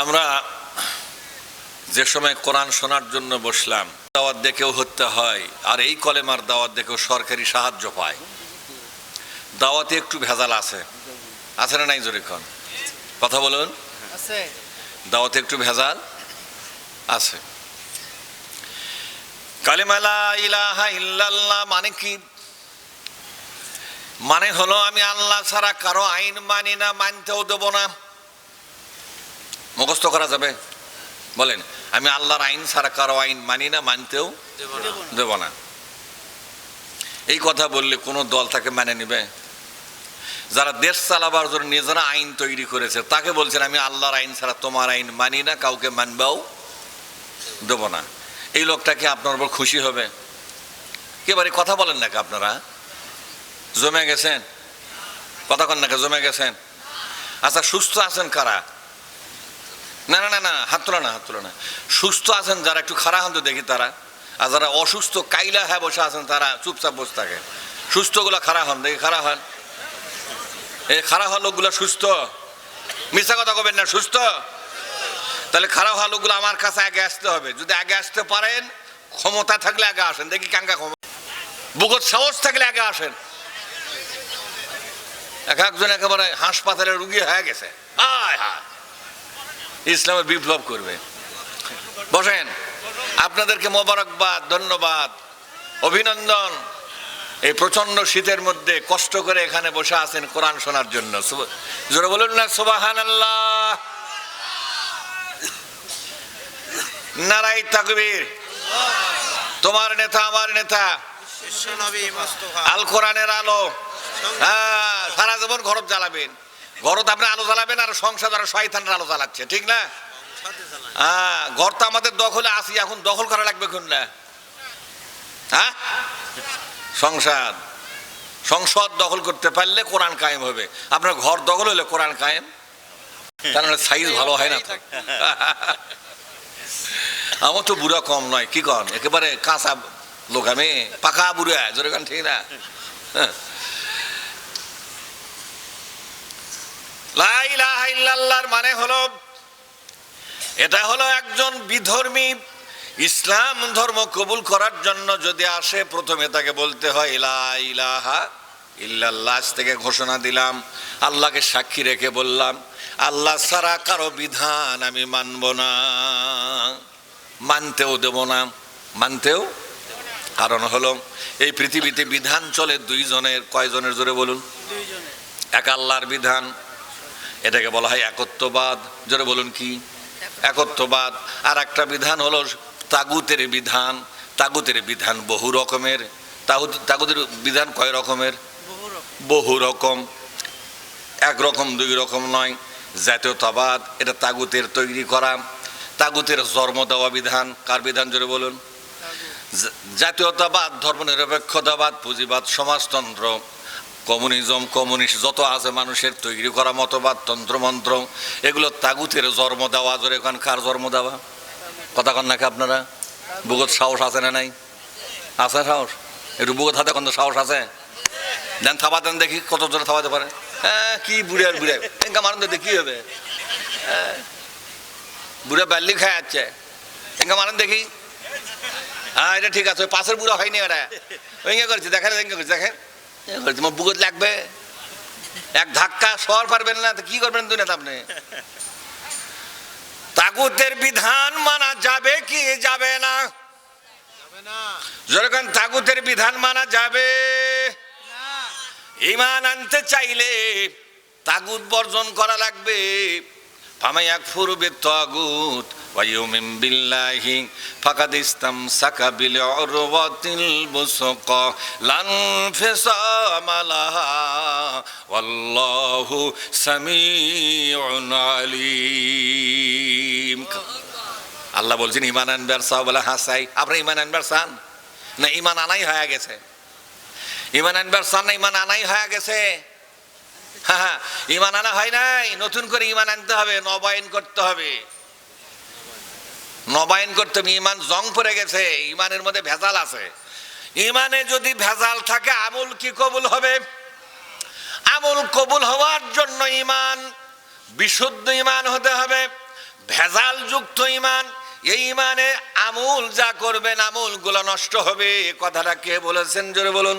আমরা যে সময় কোরআন শোনার জন্য বসলাম দাওয়াত দেখেও হত্যা হয় আর এই কলেমার দাওয়াত দেখেও সরকারি সাহায্য পায়। দাওয়াতে একটু ভেজাল আছে। আছে না নাই জোরে কন কথা বলুন। আছে। দাওয়াতে একটু ভেজাল আছে। কালিমালা ইলাহা ইল্লাল্লাহ মানে কি? মানে হলো আমি আল্লাহ ছাড়া কারও আইন মানি না মানতেও দেব না। মুখস্থ করা যাবে? বলেন আমি আল্লাহর আইন ছাড়া কারও আইন মানি না মানতেও দেব না। এই কথা বললে কোনো দল তাকে মেনে নিবে? যারা দেশ চালাবার জন্য নিজেরা আইন তৈরি করেছে তাকে বলছেন আমি আল্লাহর আইন ছাড়া তোমার আইন মানি না কাউকে মানবাও দেব না। এই লোকটাকে আপনার উপর খুশি হবে? এবারে কথা বলেন নাকি আপনারা? জমে গেছেন? কথা কন নাকি জমে গেছেন? আচ্ছা সুস্থ আছেন কারা? না না না না, হাত তোলা না, হাত তোলা না। সুস্থ আছেন যারা, একটু খারাপ হন তো দেখি তারা। আর যারা অসুস্থ, কাইলা হ্যাঁ বসে আছেন তারা চুপচাপ বসে থাকে। সুস্থগুলো খারাপ হন, দেখি খারাপ হন। এই খারাপ হওয়া লোকগুলো সুস্থ? মিথ্যা কথা কবেন না, সুস্থ? তাহলে খারাপ হওয়া লোকগুলো আমার কাছে আগে আসতে হবে। যদি আগে আসতে পারেন, ক্ষমতা থাকলে আগে আসেন। দেখি কাঙ্কা ক্ষমতা। বুকত সাহস থাকলে আগে আসেন। এক একজন একেবারে হাসপাতালে রুগী হয়ে গেছে। হায় হায়। ইসলামের বিপ্লব করবে। বসেন আপনাদেরকে মোবারকবাদ ধন্যবাদ অভিনন্দন। এই প্রচণ্ড শীতের মধ্যে কষ্ট করে এখানে বসে আছেন কোরআন শোনার জন্য। জোরে বলুন না সুবাহান আল্লাহ নারাই তাকবীর। তোমার নেতা আমার নেতা। আল কোরআনের আলো। হ্যাঁ সারা জীবন ঘরত জ্বালাবেন। ঘরত আপনি আলো জ্বালাবেন আর সংসার আর শয়তানের আলো জ্বালাচ্ছে ঠিক না? হ্যাঁ ঘর তো আমাদের দখলে আসি এখন দখল করা লাগবে কোন না? হ্যাঁ? সংসার সংসদ দখল করতে পারলে কোরআন কায়েম হবে। আপনার ঘর দখল হলে কোরআন কায়েম? কারণ সাইজ ভালো হয় না আমার তো বুড়া কম নয় কি কন? একেবারে কাঁচা লোক আমি পাকা বুড়া জোরে কান ঠিক না? মানে হলো এটা হলো একজন বিধর্মী ইসলাম ধর্ম কবুল করার জন্য যদি আসে প্রথমে তাকে বলতে হয় ইলা ইলাহা ইল্লাল্লাহ আজ থেকে ঘোষণা দিলাম আল্লাহকে সাক্ষী রেখে বললাম আল্লাহ ছাড়া কারও বিধান আমি মানব না মানতেও দেব না মানতেও কারণ হলো এই পৃথিবীতে বিধান চলে দুইজনের কয়জনের জোরে বলুন? এক আল্লাহর বিধান এটাকে বলা হয় একত্ববাদ। জোরে বলুন কি? একত্ববাদ। আর একটা বিধান হলো তাগুতের বিধান। তাগুতের বিধান বহু রকমের। তাগুত- তাগুতের বিধান কয় রকমের? বহু রকম। এক রকম দুই রকম নয়। জাতীয়তাবাদ এটা তাগুতের তৈরি করা। তাগুতের জন্ম দেওয়া বিধান। কার বিধান? জোরে বলুন। জাতীয়তাবাদ ধর্মনিরপেক্ষতাবাদ পুঁজিবাদ সমাজতন্ত্র। কমিউনিজম কমিউনিস্ট যত আছে মানুষের তৈরি করা মতবাদ তন্ত্রমন্ত্র এগুলো তাগুতের জন্ম দেওয়া জোরে এখন কার জন্ম দেওয়া? কথা কন নাকি আপনারা? বুগত সাহস আছে না নাই? আছে সাহস? একটু বুগত হাতে কোন সাহস আছে? দেন থাবা দেন দেখি কত জোরে থাবাতে পারে। হ্যাঁ কি বুড়ে আর বুড়ে এঙ্কা মারুন তো কি হবে। হ্যাঁ, বুড়ে বাল্লি খায় যাচ্ছে এঙ্কা মারেন দেখি। হ্যাঁ এটা ঠিক আছে ওই পাশের বুড়া হয়নি এটা ওই করেছে দেখেন করেছে দেখেন। তোমার বুকত লাগবে? এক ধাক্কা সর পারবেন না তো কি করবেন দুই নেতা আপনি? তাগুতের বিধান মানা যাবে কি যাবে না? যাবে না। যেরকম তাগুতের বিধান মানা যাবে? ইমান আনতে চাইলে তাগুত বর্জন করা লাগবে। ফামাই আকফুরু বিত্তাগুত বিল্লাহি ফাকাদ ইসতামসাকা বিল উরওয়াতিল বুসকা লান ফিসামা লাহা ওয়াল্লাহু সামিউন আলিম আল্লাহ বলছেন ইমান আনবার চাও বলে হাসাই আপনি ইমান আনবার চান? না ইমান আনাই হয়ে গেছে। ইমান আনবার চান না ইমান আনাই হয়ে গেছে? হ্যাঁ হ্যাঁ, ইমান আনা হয় নাই। নতুন করে ইমান আনতে হবে নবায়ন করতে হবে। নবায়ন করতে ইমান জং পড়ে গেছে ইমানের মধ্যে ভেজাল আছে। ইমানে যদি ভেজাল থাকে আমুল কি কবুল হবে? আমুল কবুল হওয়ার জন্য ইমান বিশুদ্ধ ইমান হতে হবে ভেজাল যুক্ত ইমান। এই ইমানে আমুল যা করবেন আমুলগুলো নষ্ট হবে এ কথাটা কে বলেছেন? জোরে বলুন।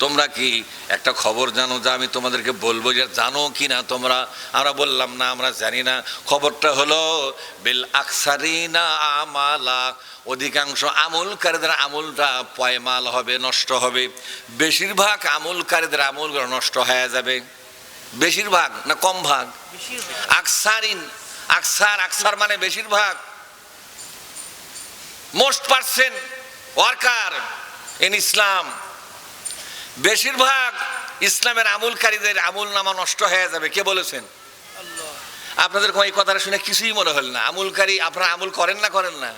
তোমরা কি একটা খবর জানো যা আমি তোমাদেরকে বলব? যে জানো কি না তোমরা? আমরা বললাম না আমরা জানি না। খবরটা হলো বিল আকসারিনা আমালা। অধিকাংশ আমলকারীদের আমলটা পয়মাল হবে নষ্ট হবে। বেশিরভাগ আমলকারীদের আমলগুলো নষ্ট হয়ে যাবে। বেশিরভাগ না কম ভাগ? আকসারিন আকসার আকসার মানে বেশিরভাগ। Most percent worker in Islam. বেশিরভাগ ইসলামের আমুলকারীদের আমুল নামা নষ্ট হয়ে যাবে। কে বলেছেন? আপনাদের এই কথাটা শুনে কিছুই মনে হল না। আমুলকারী আপনারা আমুল করেন না করেন না?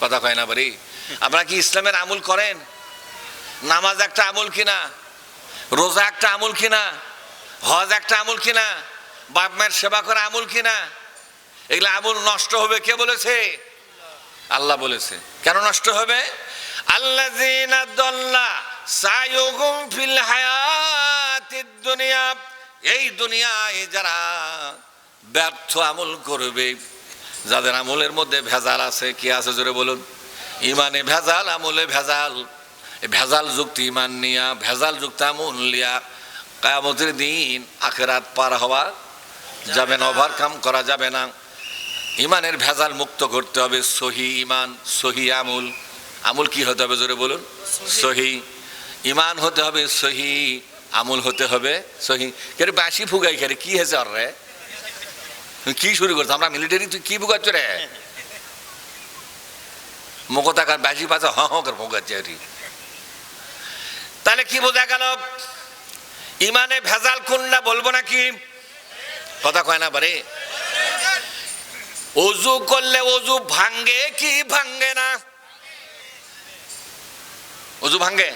কথা কয় না বাড়ি। আপনারা কি ইসলামের আমুল করেন? নামাজ একটা আমুল কিনা? রোজা একটা আমুল কিনা? হজ একটা আমুল কিনা? বাপ মায়ের সেবা করা আমুল কিনা? এগুলো আমুল নষ্ট হবে কে বলেছে? আল্লাহ। বলেছে। কেন নষ্ট হবে? আল্লাহ সায়ুগুম ফিল হায়াতিদ দুনিয়া এই দুনিয়ায় যারা ব্যর্থ আমল করবে যাদের আমলের মধ্যে ভেজাল আছে কি আছে জোরে বলুন? ইমানে ভেজাল আমলে ভেজাল। ভেজাল যুক্ত ইমান নিয়া ভেজাল যুক্ত আমল লিয়া কায়ামতের দিন আখেরাত পার হওয়া যাবে না ওভারকাম করা যাবে না। ইমানের ভেজাল মুক্ত করতে হবে সহি ইমান সহি আমুল। আমুল কি হতে হবে জোরে বলুন? সহি। ইমান হতে হবে, সহি আমুল হতে হবে, সহি। কে বাসি ফুগাই খেলে কি হয়েছে আর রে? কি শুরু করছ? আমরা মিলিটারি তুই কি ফুগাচ্ছ রে? মুখ তাকার বাসি পাশে হ হ করে ফুগাচ্ছে আর তাহলে কি বোঝা গেল? ইমানে ভেজাল কোন না বলব নাকি? কথা কয় না বারে। অজু করলে অজু ভাঙ্গে কি ভাঙ্গে না? অজু ভাঙ্গে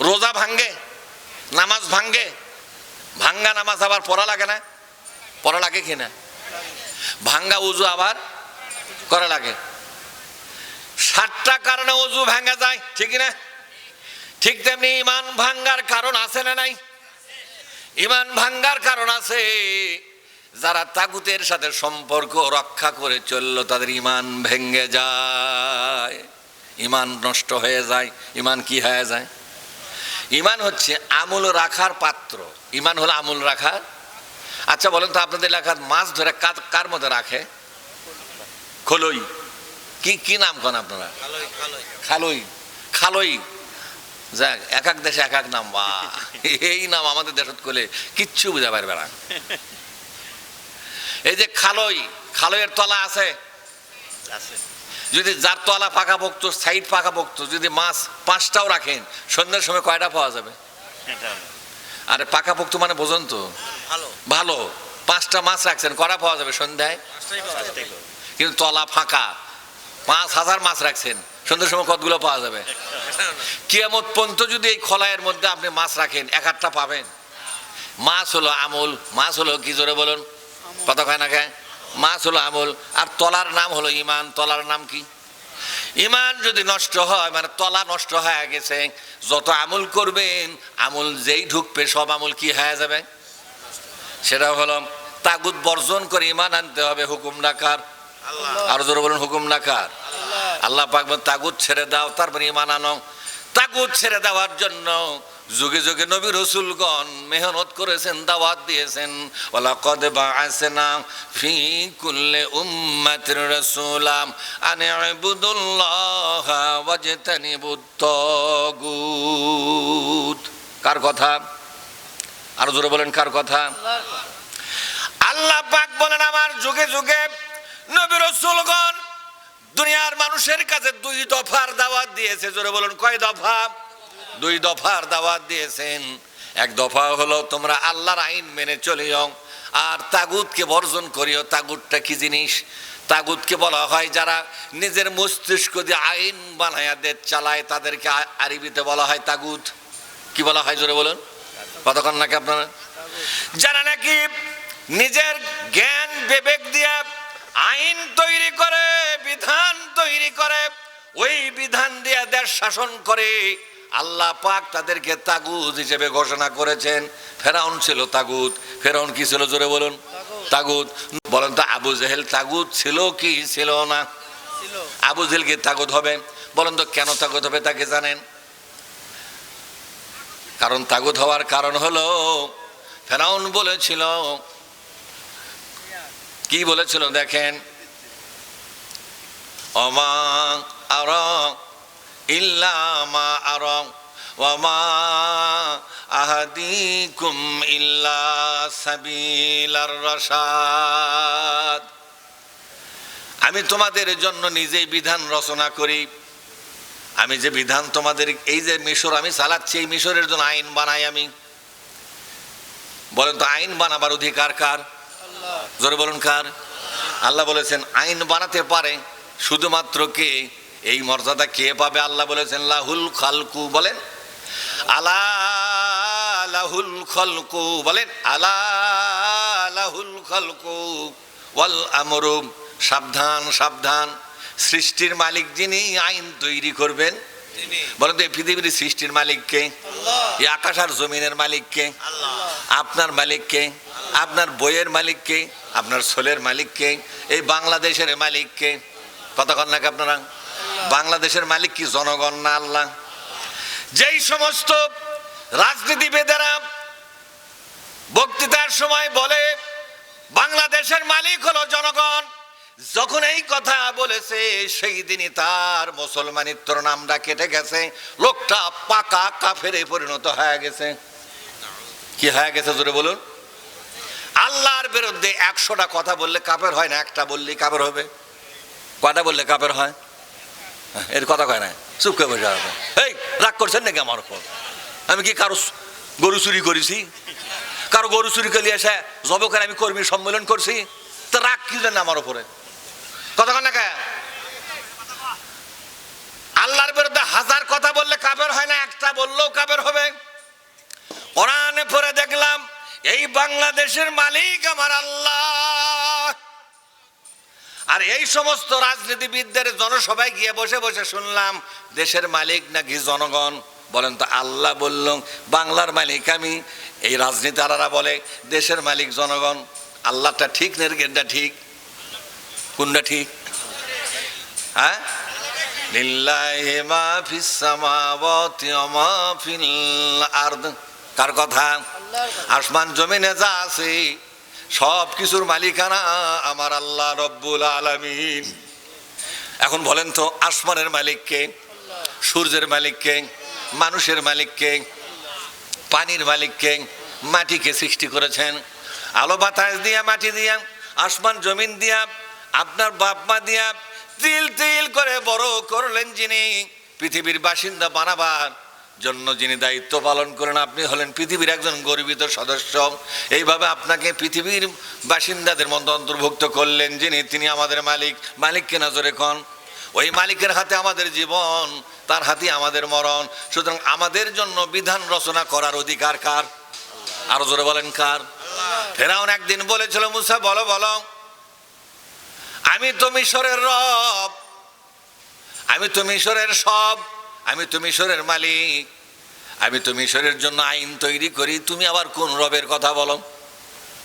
রোজা ভাঙ্গে, নামাজ ভাঙ্গে, ভাঙ্গা নামাজ আবার পড়া লাগে না? পড়া লাগে কি না? ভাঙ্গা উজু আবার করা লাগে। সাতটা কারণে অজু ভাঙ্গা যায়, ঠিক না? ঠিক তেমনি ইমান ভাঙ্গার কারণ আছে না নাই? ইমান ভাঙ্গার কারণ আছে, যারা তাগুতের সাথে সম্পর্ক রক্ষা করে চলল, তাদের ইমান ভেঙ্গে যায়। ইমান নষ্ট হয়ে যায়, ইমান কি হয়ে যায়? ইমান হচ্ছে আমূল রাখার পাত্র। ইমান হলো আমূল রাখার আচ্ছা বলেন তো আপনাদের এলাকার মাছ ধরে কার- মধ্যে রাখে? খোলই। কি কি নাম কন আপনারা? খালই। খালই। যাক এক এক দেশে এক এক নাম বা। এই নাম আমাদের দেশত করলে কিচ্ছু বুঝা পারবে না। এই যে খালই খালইয়ের তলা আছে? আছে। যদি যার তলা পাকা পোক্ত সাইড পাকা পোক্ত যদি মাছ পাঁচটাও রাখেন সন্ধ্যার সময় কয়টা পাওয়া যাবে? আরে পাকা পোক্ত মানে বোঝেন তো। ভালো। ভালো। পাঁচটা মাছ রাখছেন কটা পাওয়া যাবে সন্ধ্যায়? পাঁচটাই পাঁচটাই কিন্তু তলা ফাঁকা। পাঁচ হাজার মাছ রাখছেন সন্ধ্যার সময় কতগুলো পাওয়া যাবে? কিয়ামত পর্যন্ত যদি এই খলায়ের মধ্যে আপনি মাছ রাখেন এক আধটা পাবেন। মাছ হলো আমল মাছ হলো কি জোরে বলুন? কত খায় না খায় মাছ হলো আমল। আর তলার নাম হলো ইমান। তলার নাম কি? ইমান যদি নষ্ট হয় মানে তলা নষ্ট হয়ে গেছে যত আমল করবেন আমল যেই ঢুকবে সব আমল কি হয়ে যাবে? সেটা হলো তাগুদ বর্জন করে ইমান আনতে হবে হুকুম নাকার আরও জোরে বলুন হুকুম নাকার আল্লাহ। পাক তাগুত ছেড়ে দাও তারপরে ইমান আনো। তাগুত ছেড়ে দেওয়ার জন্য যুগে যুগে নবী রসুলগণ মেহনত করেছেন দাওয়াত দিয়েছেন। ওলা কদ বাআসনা ফি কুল্লি উম্মাতির রাসূলাম আন ইবুদুল্লাহ ওয়াজতানিবুত তাগুত কার কথা? আরও জোরে বলেন কার কথা। আল্লাহ পাক বলেন আমার যুগে যুগে নবী রসুলগণ দুনিয়ার মানুষের কাছে দুই দফার দাওয়াত দিয়েছে, জোরে বলুন, কয় দফা? দুই দফার দাওয়াত দিয়েছেন। এক দফা হলো, তোমরা আল্লাহর আইন মেনে চলিও আর তাগুতকে বর্জন করিও। তাগুতটা কি জিনিস? তাগুতকে বলা হয়, যারা নিজের মস্তিষ্ক দিয়ে আইন বানায়া দেশ চালায়, তাদেরকে আরবিতে বলা হয় তাগুত। কি বলা হয়, জোরে বলুন? কতক্ষণ নাকি আপনারা? যারা নাকি নিজের জ্ঞান, বিবেক দিয়ে আইন তৈরি করে তৈরি করে ওই বিধান দিয়ে দেশ শাসন করে আল্লাহ পাক তাদেরকে তাগুত হিসেবে ঘোষণা করেছেন। ফেরাউন ছিল তাগুত। ফেরাউন কি ছিল জোরে বলুন? তাগুত। বলেন তো আবু জেহেল তাগুত ছিল কি ছিল না? আবু জেহেল কি তাগুত হবে? বলেন তো কেন তাগুত হবে তাকে জানেন? কারণ তাগুত হওয়ার কারণ হলো ফেরাউন বলেছিল কি বলেছিল দেখেন? অমা আর ইল্লামা আর ওমা আহাদিকুম ইল্লা সাবিলার রশাদ। আমি তোমাদের জন্য নিজেই বিধান রচনা করি। আমি যে বিধান তোমাদের, এই যে মিশর, আমি চালাচ্ছি, এই মিশরের জন্য আইন বানাই আমি। বলেন তো, আইন বানাবার অধিকার কার? জোরে বলুন কার? আল্লাহ বলেছেন, আইন বানাতে পারে শুধুমাত্র কে? এই মর্যাদা কে পাবে? আল্লাহ বলেছেন লাহুল খালকু বলেন আলা লাহুল খলকু বলেন আলা লাহুল খলকু ওয়াল আমরু। সাবধান সাবধান। সৃষ্টির মালিক যিনি আইন তৈরি করবেন বলেন তো এই পৃথিবীর সৃষ্টির মালিককে এই আকাশ আর জমিনের মালিককে আপনার মালিককে আপনার বইয়ের মালিককে আপনার সোলের মালিককে এই বাংলাদেশের মালিককে কতক্ষণ নাকি আপনারা? বাংলাদেশের মালিক কি জনগণ না আল্লাহ? যেই সমস্ত রাজনীতি রাজনীতিবিদেরা বক্তৃতার সময় বলে, বাংলাদেশের মালিক হলো জনগণ, যখন এই কথা বলেছে, সেই দিনই তার মুসলমানিত্বর নামটা কেটে গেছে, লোকটা পাকা কাফেরে পরিণত হয়ে গেছে। কি হয়ে গেছে জোরে বলুন? আল্লাহর বিরুদ্ধে একশোটা কথা বললে কাপের হয় না, একটা বললেই কাপের হবে। কয়টা বললে কাপের হয়? এর কথা কয় না। চুপ করে বসে আছে। এই, রাগ করছেন নাকি আমার উপর? আমি কি কারও গরু চুরি করেছি? কারও গরু চুরি করলে এসে জব করে আমি কর্মী সম্মেলন করছি? তা রাগ কি জন্য আমার উপরে? কথা কয় না কে? আল্লাহর বিরুদ্ধে হাজার কথা বললে কাবের হয় না, একটা বললেও কাবের হবে। কোরআনে পড়ে দেখলাম, এই বাংলাদেশের মালিক আমার আল্লাহ। আর এই সমস্ত রাজনীতিবিদদের জনসভায় গিয়ে বসে বসে শুনলাম দেশের মালিক নাকি জনগণ? বলেন তো আল্লাহ বলল বাংলার মালিক আমি। এই রাজনীতিরা বলে দেশের মালিক জনগণ। আল্লাহটা ঠিক নেরগেনটা ঠিক? কোনটা ঠিক? হ্যাঁ? লিল্লাহি মা ফিস সামাওয়াতি ওয়া মা ফিল আরদ। কার কথা। আসমান জমিনে যা আছে সব কিছুর মালিকানা আমার আল্লাহ রব্বুল আলামিন। এখন বলেন তো, আসমানের মালিককে সূর্যের মালিককে মানুষের মালিককে পানির মালিককে মাটিকে সৃষ্টি করেছেন? আলো বাতাস দিয়া, মাটি দিয়া, আসমান জমিন দিয়া, আপনার বাপ মা দিয়া, তিল তিল করে বড় করলেন যিনি। পৃথিবীর বাসিন্দা বানাবার জন্য যিনি দায়িত্ব পালন করেন, আপনি হলেন পৃথিবীর একজন গর্বিত সদস্য। এইভাবে আপনাকে পৃথিবীর বাসিন্দাদের মধ্যে অন্তর্ভুক্ত করলেন যিনি, তিনি আমাদের মালিক। মালিককে নজরে কন ওই মালিকের হাতে আমাদের জীবন, তার হাতে আমাদের মরণ। সুতরাং আমাদের জন্য বিধান রচনা করার অধিকার কার? আরও জোরে বলেন কার? ফেরাউন একদিন বলেছিল, মুসা, বলো বলো। আমি তো মিশরের রব। আমি তো মিশরের সব আমি তো মিশরের মালিক। আমি তো মিশরের জন্য আইন তৈরি করি। তুমি আবার কোন রবের কথা বলো?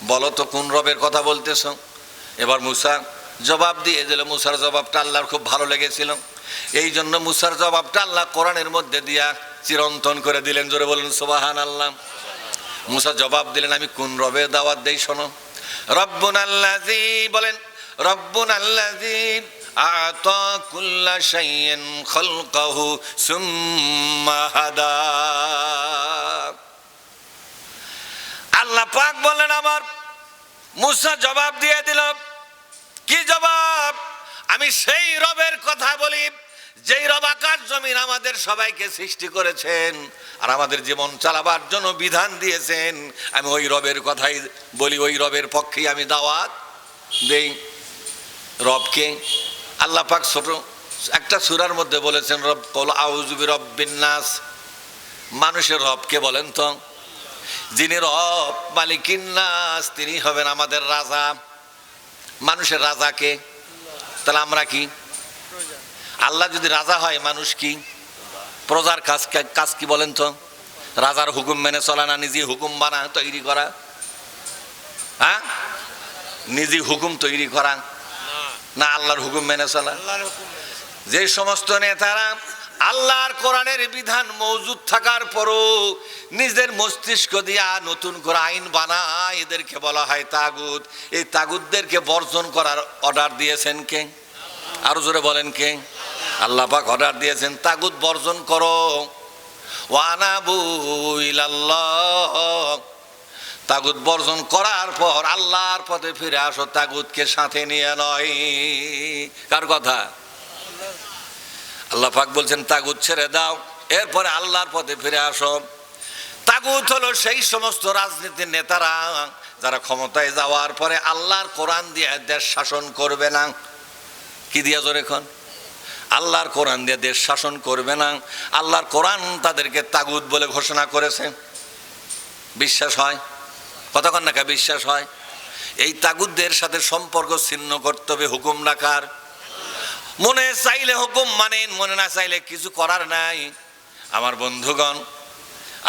বলো তো কোন রবের কথা বলতেছ? এবার মুসা জবাব দিয়ে দিল। মুসার জবাবটা আল্লাহর খুব ভালো লেগেছিল। এই জন্য মুসার জবাবটা আল্লাহ কোরআনের মধ্যে দিয়া চিরন্তন করে দিলেন। জোরে বলুন সোবাহান আল্লাহ মুসা জবাব দিলেন, আমি কোন রবের দাওয়াত দেই শোনো? রব্বুন আল্লাজি বলেন রব্বুন আল্লাজি আতা কুল্লা শাইইন খালকাহু সুম্মা হাদা। আল্লাহ পাক বলেন আমার, মুসা জবাব দিয়ে দিল, কি জবাব? আমি সেই রবের কথা বলি, যেই রব আকাশ জমিন আমাদের সবাইকে সৃষ্টি করেছেন আর আমাদের জীবন চালাবার জন্য বিধান দিয়েছেন। আমি ওই রবের কথাই বলি, ওই রবের পক্ষেই আমি দাওয়াত দেই। রবকে আল্লাহ পাক ছোট, একটা সুরার মধ্যে বলেছেন, রব, কল আউজুবি রব নাস। মানুষের রবকে বলেন তো? যিনি রব, মালিকিন নাস, তিনি হবেন আমাদের রাজা। মানুষের রাজাকে তাহলে আমরা কি? আল্লাহ যদি রাজা হয়, মানুষ কি? প্রজার কাজ কাজ কি বলেন তো? রাজার হুকুম মেনে চলা না নিজে হুকুম বানা, তৈরি করা? হ্যাঁ? নিজে হুকুম তৈরি করা। না আল্লাহর হুকুম মেনে চলা। যে সমস্ত নেতারা আল্লাহর কোরআনের বিধান মজুদ থাকার পরও নিজের মস্তিষ্ক দিয়া নতুন করে আইন বানায় এদেরকে বলা হয় তাগুদ এই তাগুদদেরকে বর্জন করার অর্ডার দিয়েছেন কে? আরও জোরে বলেন কে? আল্লাহ পাক অর্ডার দিয়েছেন তাগুদ বর্জন করো। ওয়ানাবু ইলাল্লাহ। তাগুদ বর্জন করার পর আল্লাহর পথে ফিরে আসো তাগুদকে সাথে নিয়ে নয়। কার কথা? আল্লাহ পাক বলছেন তাগুদ ছেড়ে দাও, এরপরে আল্লাহর পথে ফিরে আসো। তাগুদ হলো সেই সমস্ত রাজনীতির নেতারা যারা ক্ষমতায় যাওয়ার পরে আল্লাহর কোরআন দিয়ে দেশ শাসন করবে না। কি দিয়া জোর এখন? আল্লাহর কোরআন দিয়ে দেশ শাসন করবে না। আল্লাহর কোরআন তাদেরকে তাগুদ বলে ঘোষণা করেছে। বিশ্বাস হয়? কতক্ষণ নাকা বিশ্বাস হয়? এই তাগুদদের সাথে সম্পর্ক ছিন্ন করতে হবে, হুকুম রাখার। মনে চাইলে হুকুম মানেন মনে না চাইলে কিছু করার নাই। আমার বন্ধুগণ,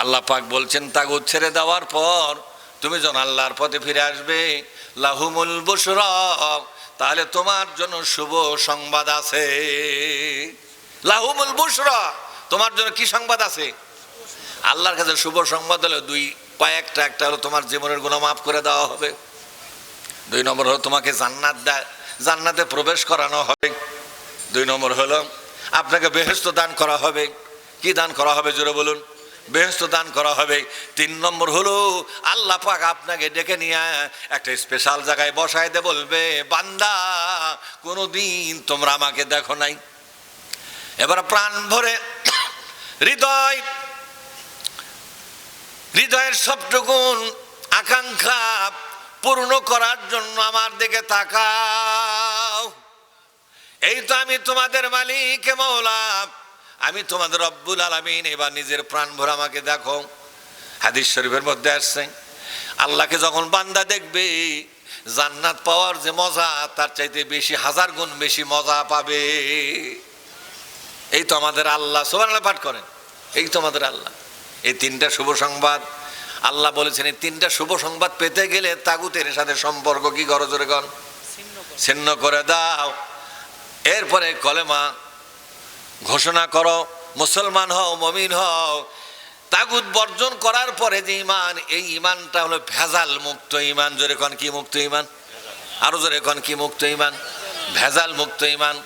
আল্লাহ পাক বলছেন তাগুদ ছেড়ে দেওয়ার পর তুমি যখন আল্লাহর পথে ফিরে আসবে, লাহুমুল বুসর তাহলে তোমার জন্য শুভ সংবাদ আছে। লাহুমুল বুসর তোমার জন্য কি সংবাদ আছে? আল্লাহর কাছে শুভ সংবাদ হলো দুই কয়েকটা, একটা হলো তোমার জীবনের গুণ মাফ করে দেওয়া হবে। দুই নম্বর হলো তোমাকে জান্নাত দেয়। জান্নাতে প্রবেশ করানো হবে। দুই নম্বর হলো আপনাকে বেহেস্ত দান করা হবে। কি দান করা হবে জোরে বলুন? বেহেস্ত দান করা হবে। তিন নম্বর হলো আল্লাহ পাক আপনাকে ডেকে নিয়ে একটা স্পেশাল জায়গায় বসায় দে বলবে, বান্দা, কোনোদিন তোমরা আমাকে দেখো নাই। এবার প্রাণ ভরে, হৃদয় হৃদয়ের সবটুকুন আকাঙ্ক্ষা পূর্ণ করার জন্য আমার দিকে তাকাও। এই তো আমি তোমাদের মালিক মৌলা। আমি তোমাদের রব্বুল আলমিন, এবার নিজের প্রাণ ভরে আমাকে দেখো। হাদিস শরীফের মধ্যে আসছে, আল্লাহকে যখন বান্দা দেখবে, জান্নাত পাওয়ার যে মজা, তার চাইতে বেশি হাজার গুণ বেশি মজা পাবে। এই তো আমাদের আল্লাহ সোমান পাঠ করেন। এই তো আমাদের আল্লাহ। এই তিনটা শুভ সংবাদ। আল্লাহ বলেছেন, এই তিনটা শুভ সংবাদ পেতে গেলে তাগুতের সাথে সম্পর্ক কি করো জোরে কন? ছিন্ন করে দাও। এরপরে কলেমা ঘোষণা করো, মুসলমান হও, মমিন হও। তাগুত বর্জন করার পরে যে ইমান, এই ইমানটা হলো ভেজাল মুক্ত ইমান। জোরে কন, কি মুক্ত ইমান? আরও জোরে কন, কি মুক্ত ইমান? ভেজাল মুক্ত ইমান।